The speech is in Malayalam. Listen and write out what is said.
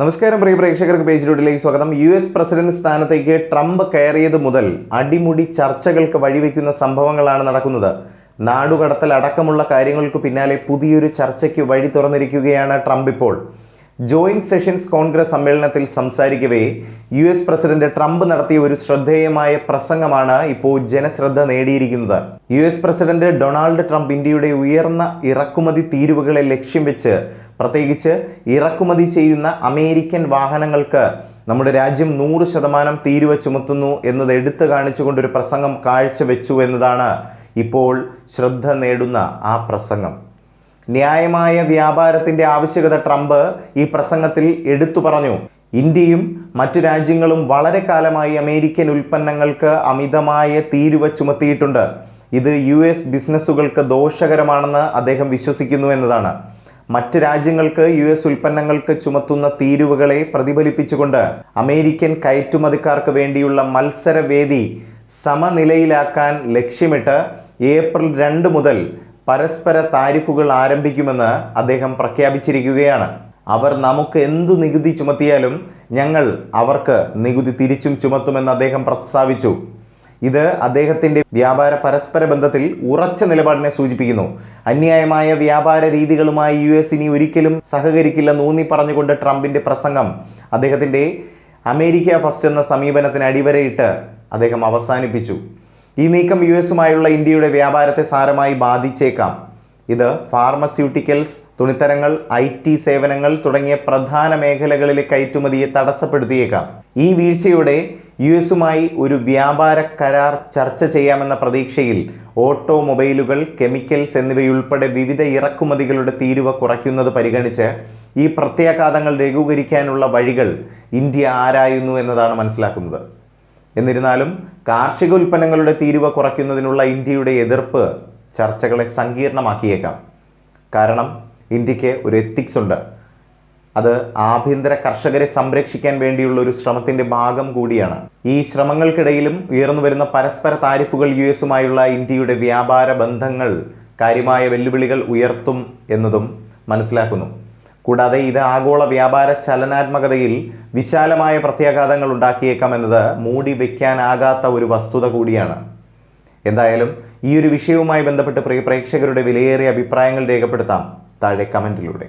നമസ്കാരം പ്രിയ പ്രേക്ഷകർക്ക് പേജ് റൂട്ടിലേക്ക് സ്വാഗതം. യു എസ് പ്രസിഡന്റ് സ്ഥാനത്തേക്ക് ട്രംപ് കയറിയത് മുതൽ അടിമുടി ചർച്ചകൾക്ക് വഴിവെക്കുന്ന സംഭവങ്ങളാണ് നടക്കുന്നത്. നാടുകടത്തൽ അടക്കമുള്ള കാര്യങ്ങൾക്ക് പിന്നാലെ പുതിയൊരു ചർച്ചയ്ക്ക് വഴി തുറന്നിരിക്കുകയാണ് ട്രംപ് ഇപ്പോൾ. ജോയിന്റ് സെഷൻസ് കോൺഗ്രസ് സമ്മേളനത്തിൽ സംസാരിക്കവേ യു എസ് പ്രസിഡന്റ് ട്രംപ് നടത്തിയ ഒരു ശ്രദ്ധേയമായ പ്രസംഗമാണ് ഇപ്പോൾ ജനശ്രദ്ധ നേടിയിരിക്കുന്നത്. U S president Donald Trump ഇന്ത്യയുടെ ഉയർന്ന ഇറക്കുമതി തീരുവകളെ ലക്ഷ്യം വെച്ച് പ്രത്യേകിച്ച് ഇറക്കുമതി ചെയ്യുന്ന അമേരിക്കൻ വാഹനങ്ങൾക്ക് നമ്മുടെ രാജ്യം നൂറ് ശതമാനം തീരുവ ചുമത്തുന്നു എന്നത് എടുത്തു കാണിച്ചുകൊണ്ടൊരു പ്രസംഗം കാഴ്ചവെച്ചു എന്നതാണ് ഇപ്പോൾ ശ്രദ്ധ നേടുന്ന ആ പ്രസംഗം. ന്യായമായ വ്യാപാരത്തിന്റെ ആവശ്യകത ട്രംപ് ഈ പ്രസംഗത്തിൽ എടുത്തു പറഞ്ഞു. ഇന്ത്യയും മറ്റു രാജ്യങ്ങളും വളരെ കാലമായി അമേരിക്കൻ ഉൽപ്പന്നങ്ങൾക്ക് അമിതമായ തീരുവ ചുമത്തിയിട്ടുണ്ട്. ഇത് യു എസ് ബിസിനസ്സുകൾക്ക് ദോഷകരമാണെന്ന് അദ്ദേഹം വിശ്വസിക്കുന്നു എന്നതാണ്. മറ്റ് രാജ്യങ്ങൾക്ക് യു എസ് ഉൽപ്പന്നങ്ങൾക്ക് ചുമത്തുന്ന തീരുവകളെ പ്രതിഫലിപ്പിച്ചുകൊണ്ട് അമേരിക്കൻ കയറ്റുമതിക്കാർക്ക് വേണ്ടിയുള്ള മത്സരവേദി സമനിലയിലാക്കാൻ ലക്ഷ്യമിട്ട് ഏപ്രിൽ രണ്ട് മുതൽ പരസ്പര താരിഫുകൾ ആരംഭിക്കുമെന്ന് അദ്ദേഹം പ്രഖ്യാപിച്ചിരിക്കുകയാണ്. അവർ നമുക്ക് എന്തു നികുതി ചുമത്തിയാലും ഞങ്ങൾ അവർക്ക് നികുതി തിരിച്ചും ചുമത്തുമെന്ന് അദ്ദേഹം പ്രസ്താവിച്ചു. ഇത് അദ്ദേഹത്തിന്റെ വ്യാപാര പരസ്പര ബന്ധത്തിൽ ഉറച്ച നിലപാടിനെ സൂചിപ്പിക്കുന്നു. അന്യായമായ വ്യാപാര രീതികളുമായി യു എസ് ഇനി ഒരിക്കലും സഹകരിക്കില്ലെന്ന് ഊന്നി പറഞ്ഞുകൊണ്ട് ട്രംപിന്റെ പ്രസംഗം അദ്ദേഹത്തിന്റെ അമേരിക്ക ഫസ്റ്റ് എന്ന സമീപനത്തിന് അടിവരയിട്ട് അദ്ദേഹം അവസാനിപ്പിച്ചു. ഈ നീക്കം യു എസുമായുള്ള ഇന്ത്യയുടെ വ്യാപാരത്തെ സാരമായി ബാധിച്ചേക്കാം. ഇത് ഫാർമസ്യൂട്ടിക്കൽസ് തുണിത്തരങ്ങൾ ഐ ടി സേവനങ്ങൾ തുടങ്ങിയ പ്രധാന മേഖലകളിലെ കയറ്റുമതിയെ തടസ്സപ്പെടുത്തിയേക്കാം. ഈ വീഴ്ചയോടെ യു എസുമായി ഒരു വ്യാപാര കരാർ ചർച്ച ചെയ്യാമെന്ന പ്രതീക്ഷയിൽ ഓട്ടോമൊബൈലുകൾ കെമിക്കൽസ് എന്നിവയുൾപ്പെടെ വിവിധ ഇറക്കുമതികളുടെ തീരുവ കുറയ്ക്കുന്നത് പരിഗണിച്ച് ഈ പ്രത്യാഘാതങ്ങൾ ലഘൂകരിക്കാനുള്ള വഴികൾ ഇന്ത്യ ആരായുന്നു എന്നതാണ് മനസ്സിലാക്കുന്നത്. എന്നിരുന്നാലും കാർഷിക ഉൽപ്പന്നങ്ങളുടെ തീരുവ കുറയ്ക്കുന്നതിനുള്ള ഇന്ത്യയുടെ എതിർപ്പ് ചർച്ചകളെ സങ്കീർണമാക്കിയേക്കാം. കാരണം ഇന്ത്യയ്ക്ക് ഒരു എത്തിക്സ് ഉണ്ട്. അത് ആഭ്യന്തര കർഷകരെ സംരക്ഷിക്കാൻ വേണ്ടിയുള്ള ഒരു ശ്രമത്തിന്റെ ഭാഗം കൂടിയാണ്. ഈ ശ്രമങ്ങൾക്കിടയിലും ഉയർന്നു വരുന്ന പരസ്പര താരിഫുകൾ യു എസുമായുള്ള ഇന്ത്യയുടെ വ്യാപാര ബന്ധങ്ങൾ കാര്യമായ വെല്ലുവിളികൾ ഉയർത്തും എന്നതും മനസ്സിലാക്കുന്നു. കൂടാതെ ഇത് ആഗോള വ്യാപാര ചലനാത്മകതയിൽ വിശാലമായ പ്രത്യാഘാതങ്ങൾ ഉണ്ടാക്കിയേക്കാം എന്നത് മൂടി വയ്ക്കാനാകാത്ത ഒരു വസ്തുത കൂടിയാണ്. എന്തായാലും ഈ ഒരു വിഷയവുമായി ബന്ധപ്പെട്ട് പ്രിയ പ്രേക്ഷകരുടെ വിലയേറിയ അഭിപ്രായങ്ങൾ രേഖപ്പെടുത്താം. താഴെ കമന്റിലൂടെ